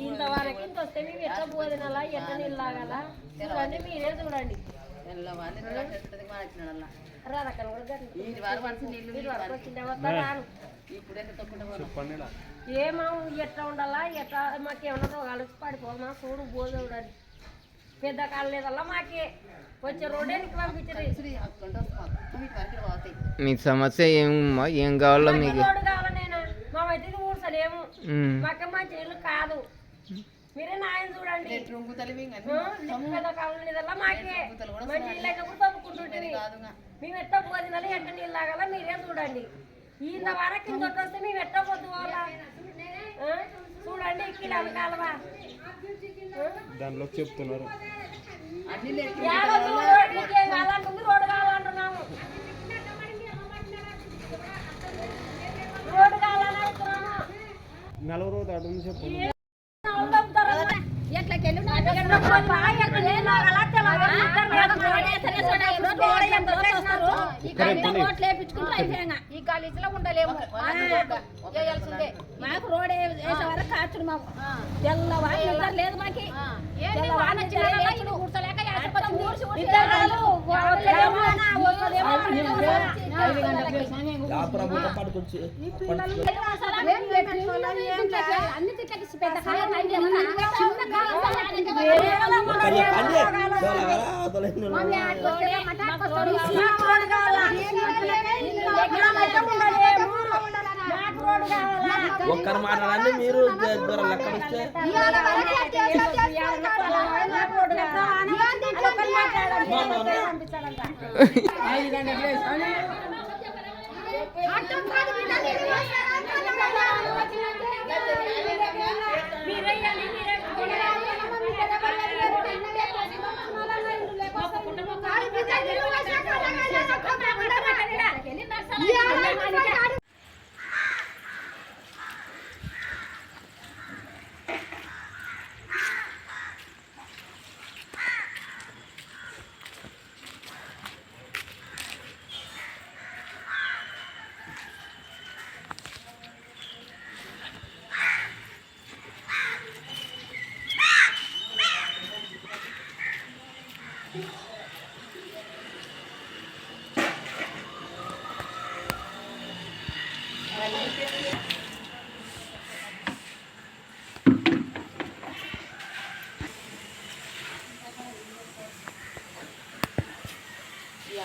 ఇంతవరకు ఇంత వస్తే మేము ఎట్లా పోదినలా ఎట్లా నీళ్ళు లాగాల? చూడండి మీరే చూడండి. చెప్పండి. ఏమా ఎట్లా ఉండాలా? ఎట్లా మాకేమన్నా రోగాలు వచ్చి పడిపోమా చూడు బోధ చూడండి పెద్ద కాలం లేదల్లా మాకే. వచ్చే రోడ్డేనికి పంపించరు. మీ సమస్య ఏమమ్మా ఏం కావాలో మాకు రోడ్డు కావాలి నేను? మేమైతే ఇది ఊడ్చలేము. మాకు మంచి ఇల్లు కాదు. మీరే నాయన చూడండి. మంచి ఇల్లు అయితే కూడా మేము ఎట్ట పోదినాలి ఎట్ట నీళ్ళు తాగాల మీరే చూడండి. ఇంత వరకు కింద వస్తే మేము ఎట్ట పొద్దు? చూడండి కాలవా. దాంట్లో చెప్తున్నారు. ఏడొద్దు, రోడ్డు నీకేం కావాలంటుంది రోడ్డు కావాలంటున్నాము. రోడ్డు కావాలని అడుగుతున్నాము. నలుగురు దాటి చెప్పండి. ఈ కాలేజీలో ఉండలేము మాకు రోడ్ వేసే వరకు కాచుడు మాకు నిద్ర లేదు మాకి. కూర్చోలేక ఆసుపత్రి ఒక్కరు మాట్లాడండి మీరు దూరం లెక్కడిస్తే.